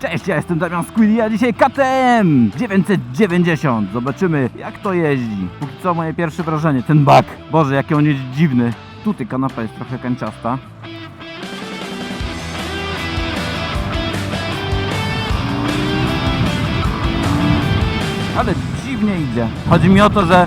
Cześć, ja jestem Damian Squilly, a dzisiaj KTM 990. Zobaczymy jak to jeździ. Póki co moje pierwsze wrażenie, ten bak. Boże, jaki on jest dziwny. Tutaj kanapa jest trochę kanciasta. Ale dziwnie idzie. Chodzi mi o to, że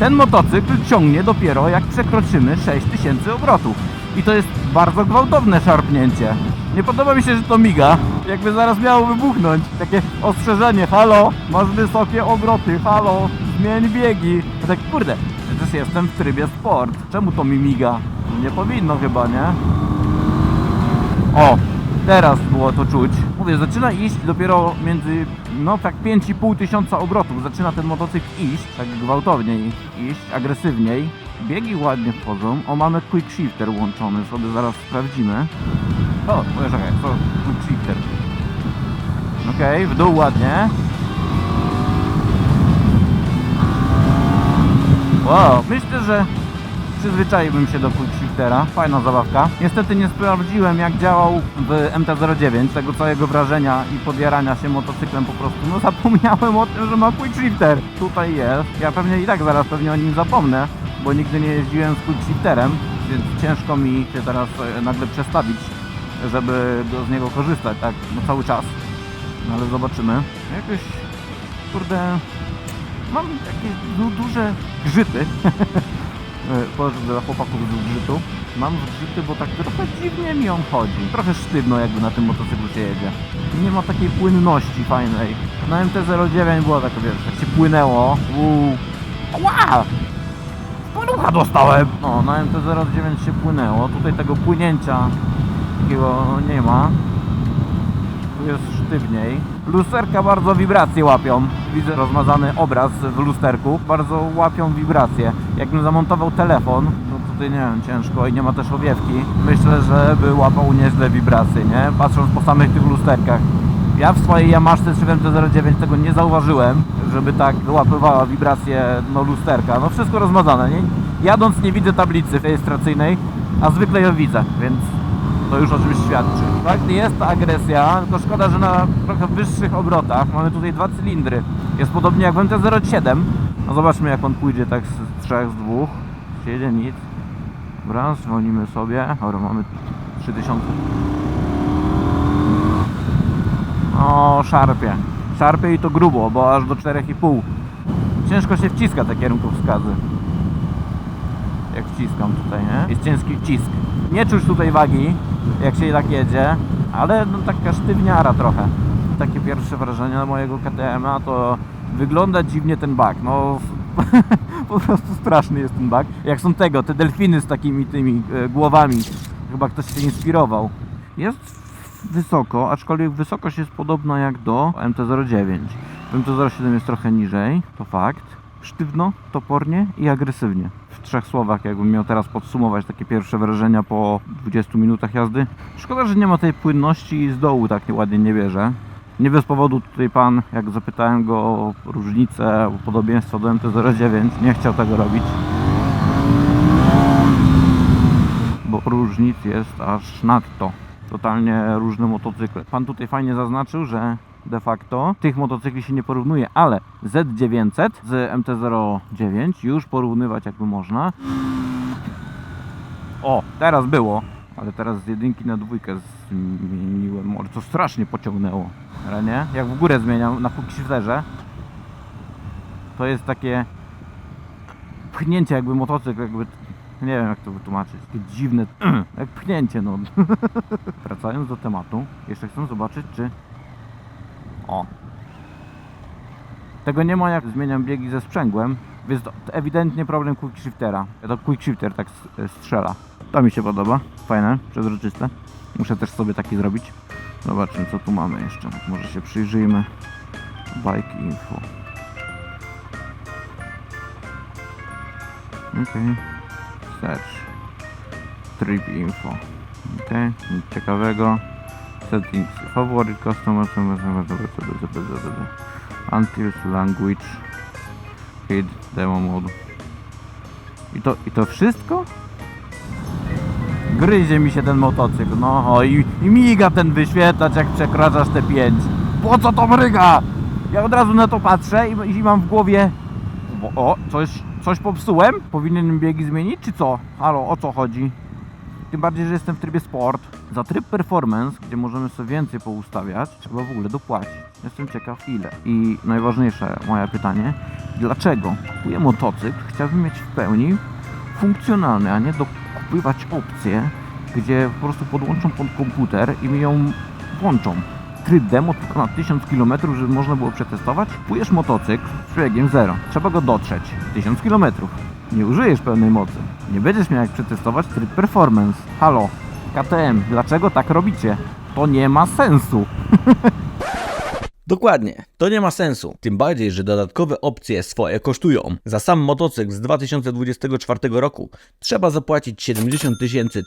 ten motocykl ciągnie dopiero jak przekroczymy 6000 obrotów. I to jest bardzo gwałtowne szarpnięcie. Nie podoba mi się, że to miga. Jakby zaraz miało wybuchnąć. Takie ostrzeżenie, halo, masz wysokie obroty, halo, zmień biegi. A tak kurde, przecież jestem w trybie sport. Czemu to mi miga? Nie powinno chyba, nie? O, teraz było to czuć. Mówię, zaczyna iść dopiero między, no tak 5,5 tysiąca obrotów. Zaczyna ten motocykl iść, tak gwałtowniej iść, agresywniej. Biegi ładnie wchodzą. O, mamy quick shifter włączony, sobie zaraz sprawdzimy. O, poczekaj, to shifter. Okej, w dół ładnie. Wow, myślę, że przyzwyczaiłbym się do Quick Shiftera. Fajna zabawka. Niestety nie sprawdziłem jak działał w MT-09, tego całego wrażenia i podjarania się motocyklem po prostu. No zapomniałem o tym, że ma Quick Shifter. Tutaj jest. Ja pewnie i tak zaraz pewnie o nim zapomnę, bo nigdy nie jeździłem z Quick Shifterem, więc ciężko mi się teraz e, nagle przestawić, żeby z niego korzystać tak no cały czas. No ale zobaczymy. Jakoś, kurde, mam takie du duże grzyty. Powiedz dla chłopaków z zgrzytu. Mam zgrzyty, bo tak trochę dziwnie mi on chodzi. Trochę sztywno jakby na tym motocyklu się jedzie. Nie ma takiej płynności fajnej. Na MT-09 było tak, wiesz, jak się płynęło. Uuu. Ła! Palucha dostałem! No, na MT-09 się płynęło. Tutaj tego płynięcia takiego nie ma. Tu jest sztywniej. Lusterka bardzo wibracje łapią. Widzę rozmazany obraz w lusterku. Bardzo łapią wibracje. Jakbym zamontował telefon, no tutaj nie wiem, ciężko i nie ma też owiewki. Myślę, że by łapał nieźle wibracje, nie? Patrząc po samych tych lusterkach. Ja w swojej Yamaszce 709 tego nie zauważyłem, żeby tak wyłapywała wibracje no, lusterka. No wszystko rozmazane, nie? Jadąc nie widzę tablicy rejestracyjnej, a zwykle ją widzę, więc to już o czymś świadczy. Tak, jest ta agresja, tylko szkoda, że na trochę wyższych obrotach mamy tutaj dwa cylindry. Jest podobnie jak w MT-07. No zobaczmy jak on pójdzie tak z trzech, z dwóch. Siedzie nic. Dobra, zwolnimy sobie. Dobra, mamy 3000. O, szarpie. Szarpie i to grubo, bo aż do 4,5. Ciężko się wciska te kierunkowskazy jak wciskam tutaj, nie? Jest ciężki wcisk. Nie czuć tutaj wagi, jak się tak jedzie, ale no taka sztywniara trochę. Takie pierwsze wrażenia mojego KTM-a to wygląda dziwnie ten bak. No po prostu straszny jest ten bak. Jak są tego, te delfiny z takimi tymi e, głowami. Chyba ktoś się inspirował. Jest wysoko, aczkolwiek wysokość jest podobna jak do MT-09. W MT-07 jest trochę niżej, to fakt. Sztywno, topornie i agresywnie. Trzech słowach, jakbym miał teraz podsumować takie pierwsze wrażenia po 20 minutach jazdy. Szkoda, że nie ma tej płynności z dołu tak ładnie nie bierze. Nie bez powodu tutaj pan, jak zapytałem go o różnicę, o podobieństwo do MT-09, nie chciał tego robić. Bo różnic jest aż nadto. Totalnie różne motocykle. Pan tutaj fajnie zaznaczył, że de facto tych motocykli się nie porównuje, ale Z900 z MT-09 już porównywać jakby można. O, teraz było, ale teraz z jedynki na dwójkę zmieniłem. Może to strasznie pociągnęło, ale nie? Jak w górę zmieniam na quickshifterze, to jest takie pchnięcie jakby motocykl, jakby nie wiem jak to wytłumaczyć, takie dziwne, jak pchnięcie no. Wracając do tematu, jeszcze chcę zobaczyć czy o. Tego nie ma jak zmieniam biegi ze sprzęgłem, więc to ewidentnie problem quickshiftera. To quickshifter tak s- strzela. To mi się podoba. Fajne, przezroczyste. Muszę też sobie taki zrobić. Zobaczmy co tu mamy jeszcze. Może się przyjrzyjmy. Bike info. Okej. Search. Trip info. Okej, nic ciekawego. Settings. Favorite customer Until language. Hit demo mode. I to, I to wszystko? Gryzie mi się ten motocykl, no i, i miga ten wyświetlacz jak przekraczasz te 5. Po co to mryga? Ja od razu na to patrzę i, i mam w głowie bo, o, coś, coś popsułem? Powinienem biegi zmienić, czy co? Halo, o co chodzi? Tym bardziej, że jestem w trybie sport. Za tryb performance, gdzie możemy sobie więcej poustawiać, trzeba w ogóle dopłacić. Jestem ciekaw ile. I najważniejsze moje pytanie, dlaczego kupuję motocykl, chciałbym mieć w pełni funkcjonalny, a nie dokupywać opcję, gdzie po prostu podłączą pod komputer i mi ją włączą. Tryb demo tylko na 1000 km, żeby można było przetestować. Kupujesz motocykl z przebiegiem 0. Trzeba go dotrzeć. 1000 km. Nie użyjesz pełnej mocy. Nie będziesz miał jak przetestować tryb performance. Halo, KTM, dlaczego tak robicie? To nie ma sensu. Dokładnie, to nie ma sensu. Tym bardziej, że dodatkowe opcje swoje kosztują. Za sam motocykl z 2024 roku trzeba zapłacić 70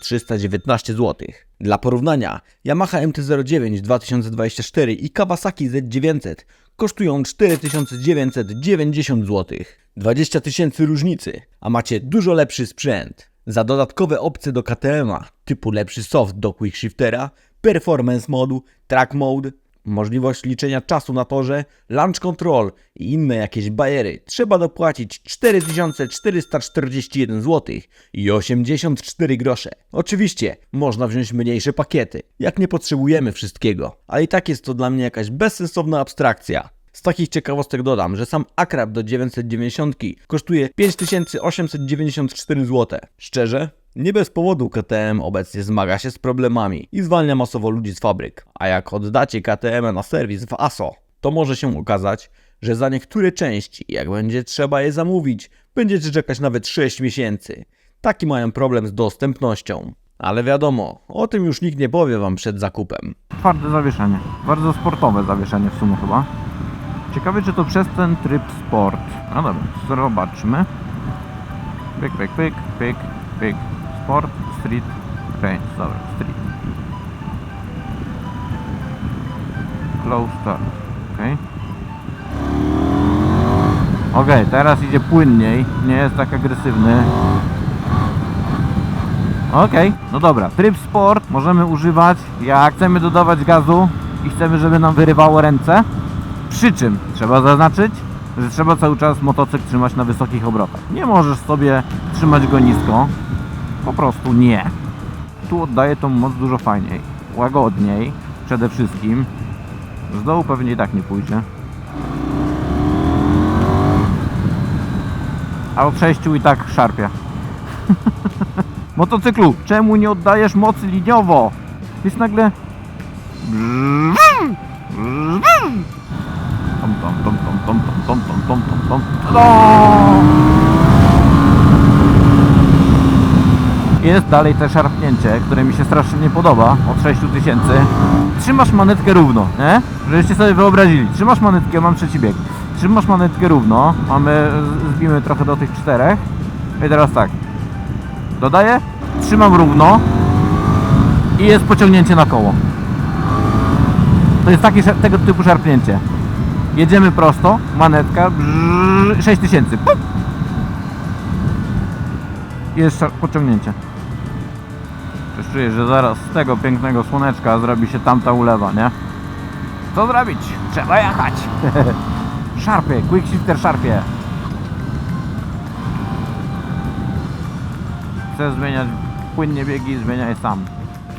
319 zł. Dla porównania, Yamaha MT-09 2024 i Kawasaki Z900 kosztują 4990 zł. 20 tysięcy różnicy, a macie dużo lepszy sprzęt. Za dodatkowe opcje do KTM-a, typu lepszy soft do quickshiftera, performance modu, track mode, możliwość liczenia czasu na torze, launch control i inne jakieś bajery, trzeba dopłacić 4441 zł i 84 grosze. Oczywiście, można wziąć mniejsze pakiety, jak nie potrzebujemy wszystkiego, ale i tak jest to dla mnie jakaś bezsensowna abstrakcja. Z takich ciekawostek dodam, że sam akrab do 990 kosztuje 5894 zł. Szczerze? Nie bez powodu KTM obecnie zmaga się z problemami i zwalnia masowo ludzi z fabryk. A jak oddacie KTM na serwis w ASO, to może się okazać, że za niektóre części, jak będzie trzeba je zamówić, będziecie czekać nawet 6 miesięcy. Taki mają problem z dostępnością. Ale wiadomo, o tym już nikt nie powie wam przed zakupem. Twarde zawieszenie. Bardzo sportowe zawieszenie w sumie chyba. Ciekawe, czy to przez ten tryb sport. No dobra, zobaczmy. Pyk, pyk, pyk, pyk, pyk. Sport, street, range. Dobra, street. Close start. Okej. Okej, teraz idzie płynniej. Nie jest tak agresywny. Okej, no dobra. Tryb sport możemy używać jak chcemy dodawać gazu i chcemy, żeby nam wyrywało ręce. Przy czym trzeba zaznaczyć, że trzeba cały czas motocykl trzymać na wysokich obrotach. Nie możesz sobie trzymać go nisko. Po prostu nie. Tu oddaje tą moc dużo fajniej. Łagodniej przede wszystkim. Z dołu pewnie i tak nie pójdzie. A o przejściu i tak szarpie. Motocyklu, czemu nie oddajesz mocy liniowo? Jest nagle... Tom, tom, tom, tom. No! Jest dalej te szarpnięcie, które mi się strasznie nie podoba, od 6000. Trzymasz manetkę równo, nie? Żebyście sobie wyobrazili. Trzymasz manetkę, mam trzeci bieg. Trzymasz manetkę równo, mamy, zbijmy trochę do tych czterech. I teraz tak. Dodaję, trzymam równo i jest pociągnięcie na koło. To jest takie, tego typu szarpnięcie. Jedziemy prosto, manetka, brrr, 6000. Pup! Jest pociągnięcie. Czuję, że zaraz z tego pięknego słoneczka zrobi się tamta ulewa, nie? Co zrobić? Trzeba jechać! szarpie, quick shifter szarpie. Chcę zmieniać płynnie biegi, zmieniaj sam.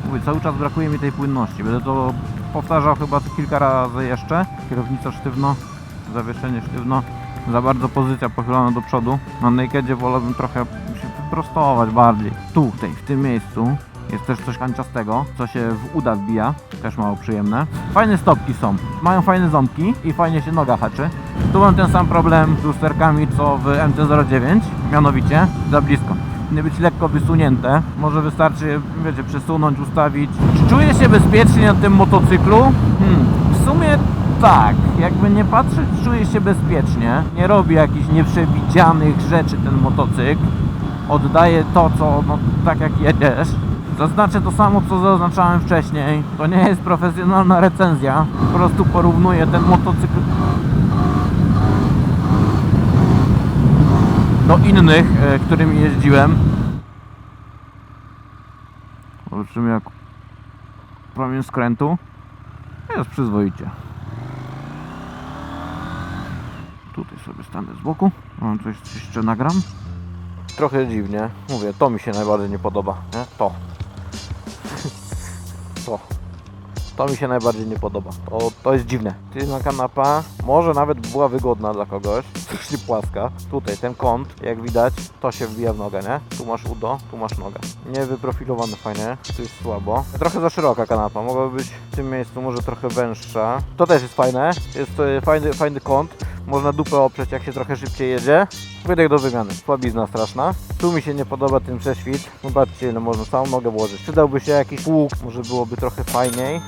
Mówię, cały czas brakuje mi tej płynności. Będę to powtarzał chyba kilka razy jeszcze. Kierownica sztywno, zawieszenie sztywno. Za bardzo pozycja pochylona do przodu. Na nakedzie wolałbym trochę się wyprostować bardziej. Tutaj, w tym miejscu jest też coś kanciastego, co się w uda wbija. Też mało przyjemne. Fajne stopki są. Mają fajne ząbki i fajnie się noga haczy. Tu mam ten sam problem z lusterkami co w MT-09, mianowicie za blisko powinny być lekko wysunięte. Może wystarczy, wiecie, przesunąć, ustawić. Czy czuję się bezpiecznie na tym motocyklu? Hmm, w sumie tak. Jakby nie patrzeć, czuję się bezpiecznie. Nie robi jakichś nieprzewidzianych rzeczy ten motocykl. Oddaje to, co, no, tak jak jedziesz. Zaznaczę to samo, co zaznaczałem wcześniej. To nie jest profesjonalna recenzja. Po prostu porównuję ten motocykl do innych, e, którymi jeździłem. Zobaczymy jak promień skrętu. Jest przyzwoicie. Tutaj sobie stanę z boku. Mam coś jeszcze nagram. Trochę dziwnie. Mówię, to mi się najbardziej nie podoba. Nie? To. to. To mi się najbardziej nie podoba. To, to jest dziwne. Tylna kanapa może nawet była wygodna dla kogoś. Jeśli płaska. Tutaj ten kąt, jak widać, to się wbija w nogę, nie? Tu masz udo, tu masz nogę. Nie wyprofilowane fajnie. Tu jest słabo. Trochę za szeroka kanapa. Mogłaby być w tym miejscu może trochę węższa. To też jest fajne. Jest e, fajny, fajny kąt. Można dupę oprzeć, jak się trochę szybciej jedzie. Wydech do wymiany. Słabizna straszna. Tu mi się nie podoba ten prześwit. Zobaczcie, ile można całą nogę włożyć. Przydałby się jakiś łuk. Może byłoby trochę fajniej.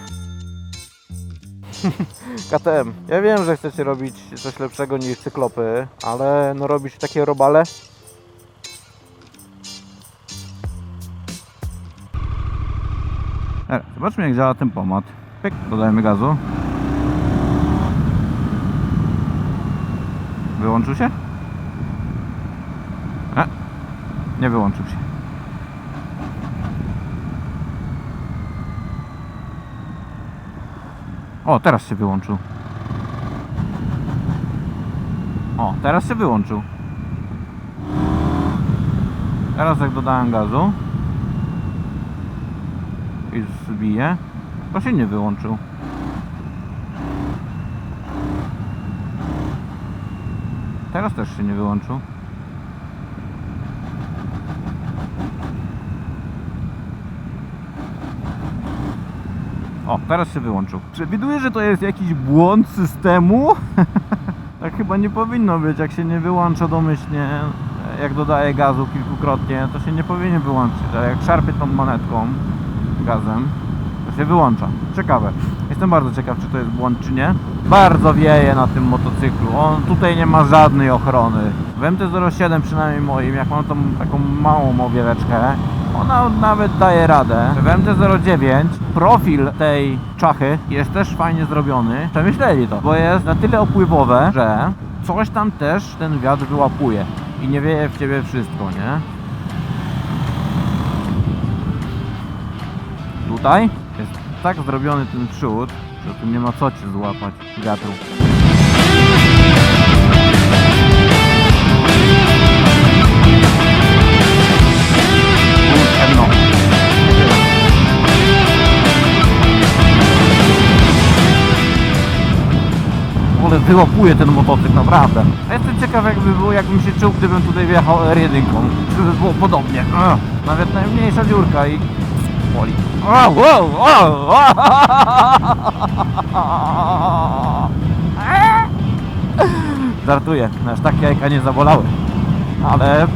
KTM. Ja wiem, że chcecie robić coś lepszego niż cyklopy, ale no robić takie robale. E, Zobaczmy jak działa ten pomad. Pyk, dodajemy gazu. Wyłączył się? E, nie wyłączył się. O, teraz się wyłączył. O, teraz się wyłączył. Teraz jak dodałem gazu i zbiję, to się nie wyłączył. Teraz też się nie wyłączył. O, teraz się wyłączył. Przewiduję, że to jest jakiś błąd systemu. tak chyba nie powinno być, jak się nie wyłącza domyślnie, jak dodaje gazu kilkukrotnie, to się nie powinien wyłączyć. A jak szarpie tą monetką, gazem, to się wyłącza. Ciekawe. Jestem bardzo ciekaw, czy to jest błąd, czy nie. Bardzo wieje na tym motocyklu. On tutaj nie ma żadnej ochrony. W MT-07 przynajmniej moim, jak mam tą taką małą owieleczkę, ona nawet daje radę. W MT-09 profil tej czachy jest też fajnie zrobiony. Przemyśleli to, bo jest na tyle opływowe, że coś tam też ten wiatr wyłapuje i nie wieje w ciebie wszystko, nie? Tutaj jest tak zrobiony ten przód, że tu nie ma co cię złapać wiatru. Wyłapuje ten motocykl, naprawdę. A jestem ciekaw jakby było, jakbym się czuł, gdybym tutaj wjechał R1. Czy by było podobnie. Nawet najmniejsza dziurka i boli. O, wow, o, o. Żartuję, aż tak jajka nie zabolały. Ale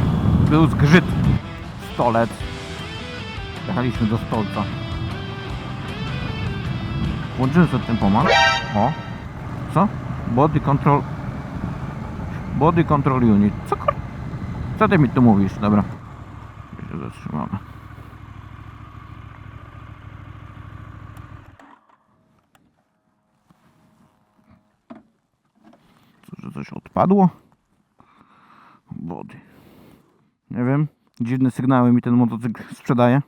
był zgrzyt. Stolec. Jechaliśmy do stolca. Włączyłem sobie ten pomad. O. Co? Body control. Body control unit. Co. Co ty mi tu mówisz? Dobra. Się zatrzymamy. Co, że coś odpadło? Body. Nie wiem. Dziwne sygnały mi ten motocykl sprzedaje.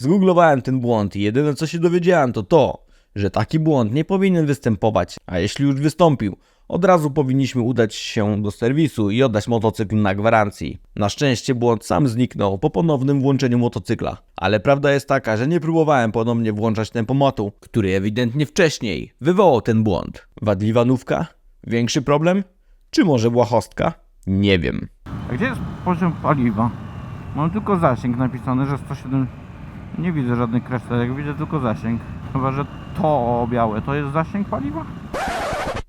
Zgooglowałem ten błąd i jedyne co się dowiedziałem to to, że taki błąd nie powinien występować, a jeśli już wystąpił, od razu powinniśmy udać się do serwisu i oddać motocykl na gwarancji. Na szczęście błąd sam zniknął po ponownym włączeniu motocykla, ale prawda jest taka, że nie próbowałem ponownie włączać tempomatu, który ewidentnie wcześniej wywołał ten błąd. Wadliwa nówka? Większy problem? Czy może błahostka? Nie wiem. A gdzie jest poziom paliwa? Mam tylko zasięg napisany, że 107. Nie widzę żadnych kreslek, widzę tylko zasięg. Chyba, że to białe to jest zasięg paliwa?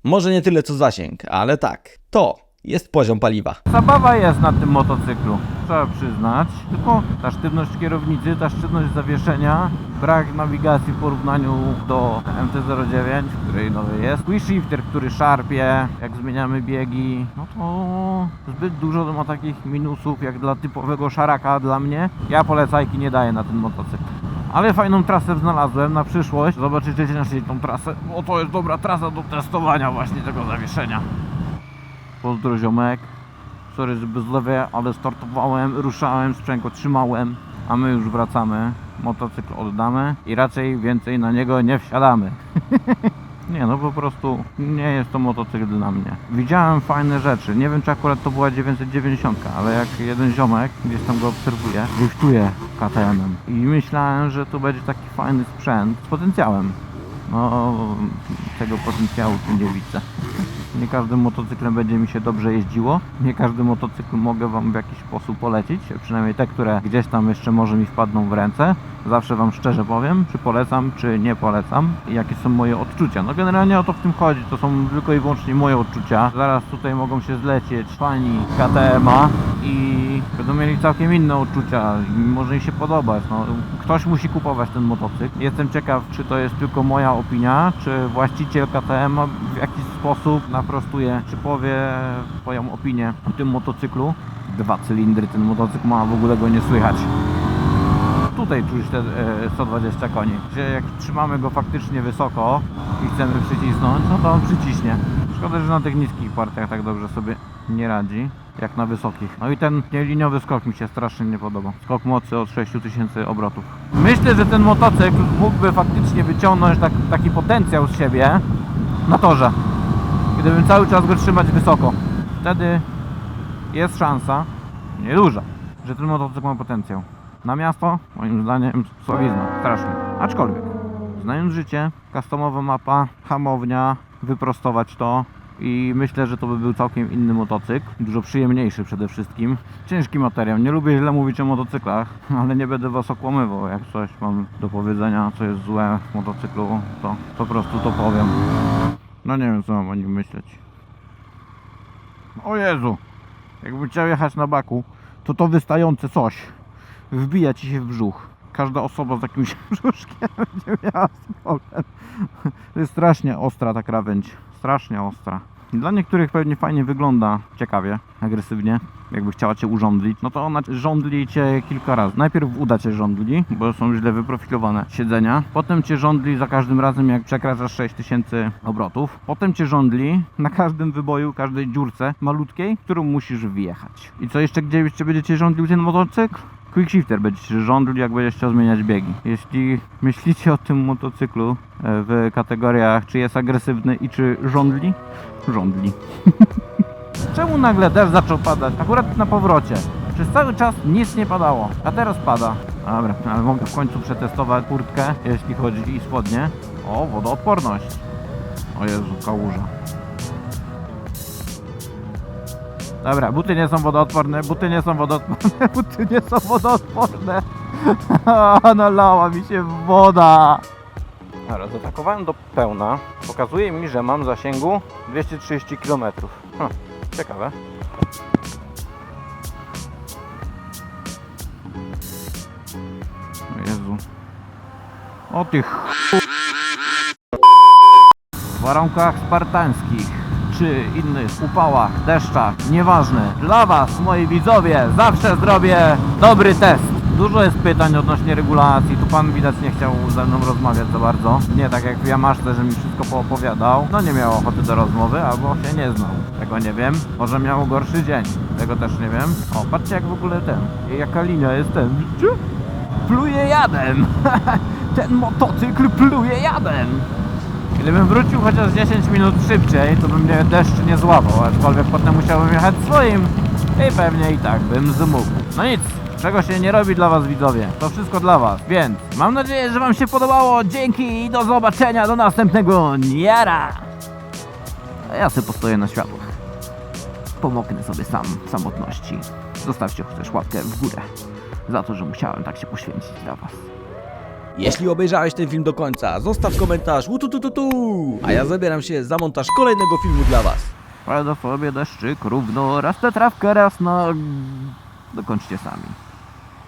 Może nie tyle co zasięg, ale tak, to jest poziom paliwa. Zabawa jest na tym motocyklu, trzeba przyznać. Tylko ta sztywność kierownicy, ta sztywność zawieszenia, brak nawigacji w porównaniu do MT-09, której nowy jest. Quick shifter, który szarpie, jak zmieniamy biegi, no to zbyt dużo ma takich minusów jak dla typowego szaraka dla mnie. Ja polecajki nie daję na ten motocykl. Ale fajną trasę znalazłem na przyszłość. Zobaczycie dzisiaj tą trasę, bo to jest dobra trasa do testowania właśnie tego zawieszenia. Pozdro ziomek. sorry, że bezlewie, ale startowałem, ruszałem, sprzęgło trzymałem, a my już wracamy. Motocykl oddamy i raczej więcej na niego nie wsiadamy. Nie no, po prostu nie jest to motocykl dla mnie. Widziałem fajne rzeczy. Nie wiem, czy akurat to była 990, ale jak jeden ziomek, gdzieś tam go obserwuje, driftuje KTM-em. I myślałem, że to będzie taki fajny sprzęt z potencjałem. No, tego potencjału tu nie widzę. Nie każdym motocyklem będzie mi się dobrze jeździło. Nie każdy motocykl mogę Wam w jakiś sposób polecić. Przynajmniej te, które gdzieś tam jeszcze może mi wpadną w ręce. Zawsze Wam szczerze powiem, czy polecam, czy nie polecam. I jakie są moje odczucia. No generalnie o to w tym chodzi. To są tylko i wyłącznie moje odczucia. Zaraz tutaj mogą się zlecieć fani KTM-a i będą mieli całkiem inne odczucia. Może im się podobać. No, ktoś musi kupować ten motocykl. Jestem ciekaw, czy to jest tylko moja opinia, czy właściciel KTM w jakiś sposób naprostuje, czy powie swoją opinię o tym motocyklu. Dwa cylindry ten motocykl ma, w ogóle go nie słychać. Tutaj czuć te e, 120 koni. Że jak trzymamy go faktycznie wysoko i chcemy przycisnąć, no to on przyciśnie. Szkoda, że na tych niskich partiach tak dobrze sobie nie radzi, jak na wysokich. No i ten nieliniowy skok mi się strasznie nie podoba. Skok mocy od 6000 obrotów. Myślę, że ten motocykl mógłby faktycznie wyciągnąć tak, taki potencjał z siebie na torze. Gdybym cały czas go trzymać wysoko. Wtedy jest szansa, nieduża, że ten motocykl ma potencjał. Na miasto, moim zdaniem, słabizna, strasznie. Aczkolwiek, znając życie, customowa mapa, hamownia, wyprostować to i myślę, że to by był całkiem inny motocykl, dużo przyjemniejszy przede wszystkim. Ciężki materiał, nie lubię źle mówić o motocyklach, ale nie będę was okłamywał, jak coś mam do powiedzenia, co jest złe w motocyklu, to po prostu to powiem. No nie wiem, co mam o nim myśleć. O Jezu, jakbym chciał jechać na baku, to to wystające coś wbija ci się w brzuch. Każda osoba z jakimś brzuszkiem będzie miała problem. To jest strasznie ostra ta krawędź. Strasznie ostra. Dla niektórych pewnie fajnie wygląda, ciekawie, agresywnie, jakby chciała cię urządlić. No to ona żądli cię kilka razy. Najpierw uda cię żądli, bo są źle wyprofilowane siedzenia. Potem cię żądli za każdym razem, jak przekraczasz 6000 obrotów. Potem cię żądli na każdym wyboju, każdej dziurce malutkiej, którą musisz wjechać. I co jeszcze, gdzie jeszcze będziecie żądlił ten motocykl? Quick shifter będziecie jak będziecie chciał zmieniać biegi. Jeśli myślicie o tym motocyklu e, w kategoriach, czy jest agresywny i czy żądli, żądli. Czemu nagle deszcz zaczął padać? Akurat na powrocie. Przez cały czas nic nie padało, a teraz pada. Dobra, ale mogę w końcu przetestować kurtkę, jeśli chodzi i spodnie. O, wodoodporność. O Jezu, kałuża. Dobra, buty nie są wodoodporne, buty nie są wodoodporne, buty nie są wodoodporne. Nalała mi się woda. Dobra, zatakowałem do pełna. Pokazuje mi, że mam zasięgu 230 km. Hm, ciekawe. O Jezu. O tych w warunkach spartańskich czy innych upałach, deszczach, nieważne. Dla Was, moi widzowie, zawsze zrobię dobry test. Dużo jest pytań odnośnie regulacji. Tu pan widać nie chciał ze mną rozmawiać za bardzo. Nie tak jak w Jamaszce, że mi wszystko poopowiadał. No nie miał ochoty do rozmowy, albo się nie znał. Tego nie wiem. Może miał gorszy dzień. Tego też nie wiem. O, patrzcie jak w ogóle ten. Jaka linia jest ten. Pluje jadem. ten motocykl pluje jadem. Gdybym wrócił chociaż 10 minut szybciej, to bym mnie deszcz nie złapał, aczkolwiek potem musiałbym jechać swoim i pewnie i tak bym zmógł. No nic, czego się nie robi dla was widzowie, to wszystko dla was, więc mam nadzieję, że wam się podobało, dzięki i do zobaczenia, do następnego Niara! A ja sobie postoję na światłach. Pomoknę sobie sam w samotności. Zostawcie chociaż łapkę w górę za to, że musiałem tak się poświęcić dla was. Jeśli obejrzałeś ten film do końca, zostaw komentarz a ja zabieram się za montaż kolejnego filmu dla Was. Sobie deszczyk równo, raz tę trawkę, raz na... Dokończcie sami.